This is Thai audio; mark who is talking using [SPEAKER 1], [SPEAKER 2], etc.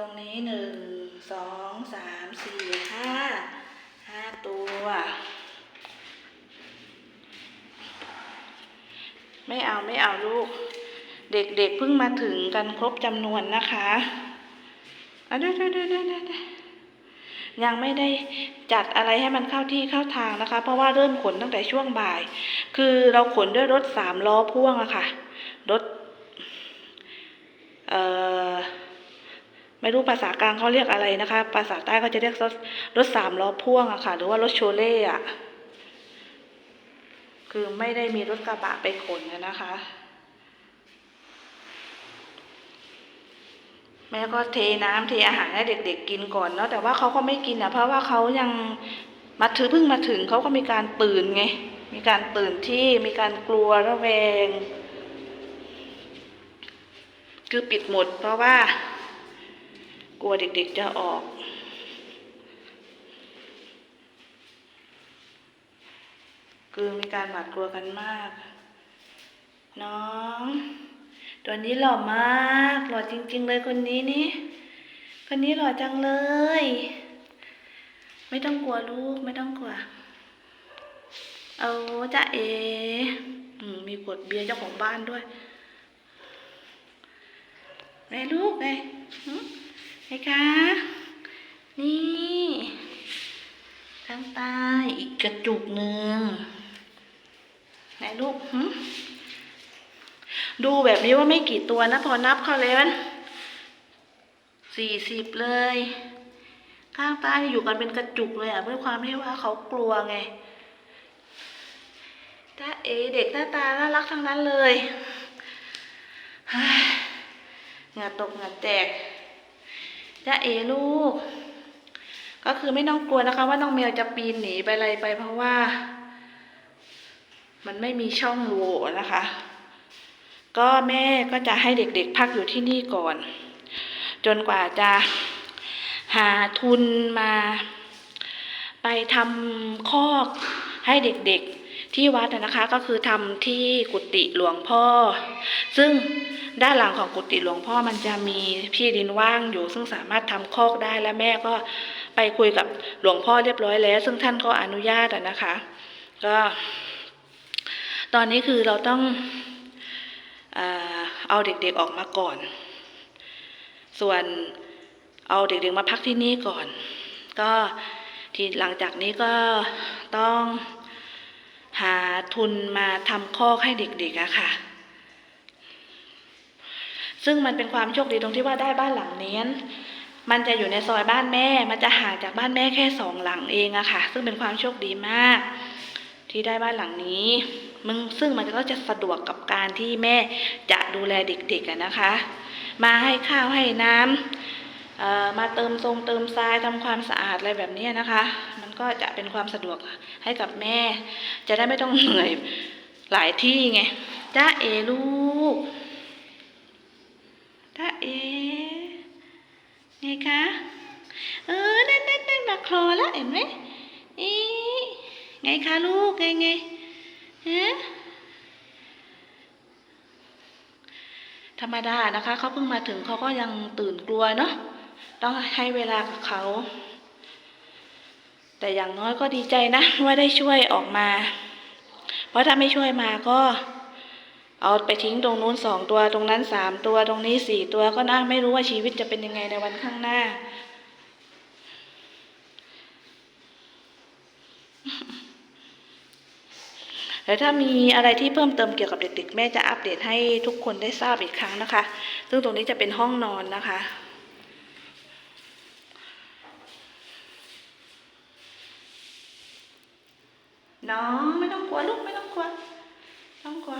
[SPEAKER 1] ตรงนี้หนึ่งสองสามสี่ห้าห้าตัว ไม่เอาไม่เอาลูก เด็กๆเเพิ่งมาถึงกันครบจำนวนนะคะอะเดี๋ยวเดี๋ยวเดี๋ยวเดี๋ยวเดี๋ยวยังไม่ได้จัดอะไรให้มันเข้าที่เข้าทางนะคะ เพราะว่าเริ่มขนตั้งแต่ช่วงบ่าย คือเราขนด้วยรถสามล้อพ่วงอะค่ะ รถ เอ่อ ไม่รู้ภาษากลางเขาเรียกอะไรนะคะ ภาษาใต้เขาจะเรียกรถรถสามล้อพ่วงอะค่ะ หรือว่ารถโชเล่อะคือไม่ได้มีรถกระบะไปขนนะคะ แม่ก็เทน้ำเทอาหารให้เด็กๆกินก่อนเนาะแต่ว่าเขาก็ไม่กินอะเพราะว่าเขายังมาถือเพิ่งมาถึงเขาก็มีการตื่นไง มีการตื่นที่มีการกลัวระแวง คือปิดหมดเพราะว่า กลัวเด็กๆจะออก คือมีการหวาดกลัวกันมาก น้อง ตัวนี้หล่อมาก หล่อจริง ๆ เลยคนนี้นี่คนนี้หล่อจังเลย ไม่ต้องกลัวลูกไม่ต้องกลัว เอาจ้าเออืมมีขวดเบียร์เจ้าของบ้านด้วยไงลูกไง หึไงคะ นี่ข้างใต้อีกกระจุกหนึ่งไหนลูกดูแบบนี้ว่าไม่กี่ตัวนะ พอนับเข้าแล้วสี่สิบเลย ข้างใต้อยู่กันเป็นกระจุกเลยอะเพื่อความที่ว่าเขากลัวไงถ้าเอเด็กหน้าตาน่ารักทั้งนั้นเลยเฮ้ยเหงื่อตกเหงื่อแตก จ้าเอลูก ก็คือไม่ต้องกลัวนะคะ ว่าน้องเมลจะปีนหนีไปอะไรไป เพราะว่า มันไม่มีช่องโหว่นะคะ ก็แม่ก็จะให้เด็กๆ พักอยู่ที่นี่ก่อน จนกว่าจะหาทุนมา ไปทำคอกให้เด็กๆ ที่วัดนะคะก็คือทำที่กุฏิหลวงพ่อ ซึ่งด้านหลังของกุฏิหลวงพ่อมันจะมีที่ดินว่างอยู่ ซึ่งสามารถทำคอกได้และแม่ก็ไปคุยกับหลวงพ่อเรียบร้อยแล้ว ซึ่งท่านก็อนุญาตนะคะ ก็ ตอนนี้คือเราต้องเอาเด็กๆออกมาก่อน ส่วนเอาเด็กๆมาพักที่นี่ก่อน ก็ทีหลังจากนี้ก็ต้อง หาทุนมาทำคอกให้เด็กๆอะค่ะ ซึ่งมันเป็นความโชคดีตรงที่ว่าได้บ้านหลังนี้มันจะอยู่ในซอยบ้านแม่ มันจะห่างจากบ้านแม่แค่สองหลังเองอะค่ะ ซึ่งเป็นความโชคดีมาก ที่ได้บ้านหลังนี้ มึงซึ่งมันก็จะสะดวกกับการที่แม่จะดูแลเด็กๆอะนะคะ มาให้ข้าวให้น้ำมาเติมทรงเติมทรายทำความสะอาดอะไรแบบนี้นะคะ ก็จะเป็นความสะดวกให้กับแม่ จะได้ไม่ต้องเหนื่อยหลายที่ไงจ้าเอลูกจ้าเอไงคะเออนั่นนั่นนั่นมาคลอแล้วเห็นไหมอีไงคะลูกไงไงฮะธรรมดานะคะเขาเพิ่งมาถึงเขาก็ยังตื่นกลัวเนาะต้องให้เวลากับเขา แต่อย่างน้อยก็ดีใจนะว่าได้ช่วยออกมา เพราะถ้าไม่ช่วยมาก็เอาไปทิ้งตรงนู้นสองตัวตรงนั้นสามตัวตรงนี้สี่ตัวก็น่าไม่รู้ว่าชีวิตจะเป็นยังไงในวันข้างหน้า แต่ถ้ามีอะไรที่เพิ่มเติมเกี่ยวกับเด็กๆ แม่จะอัปเดตให้ทุกคนได้ทราบอีกครั้งนะคะ ซึ่งตรงนี้จะเป็นห้องนอนนะคะ น้องไม่ต้องกลัวลูกไม่ต้องกลัวไม่ต้องกลัว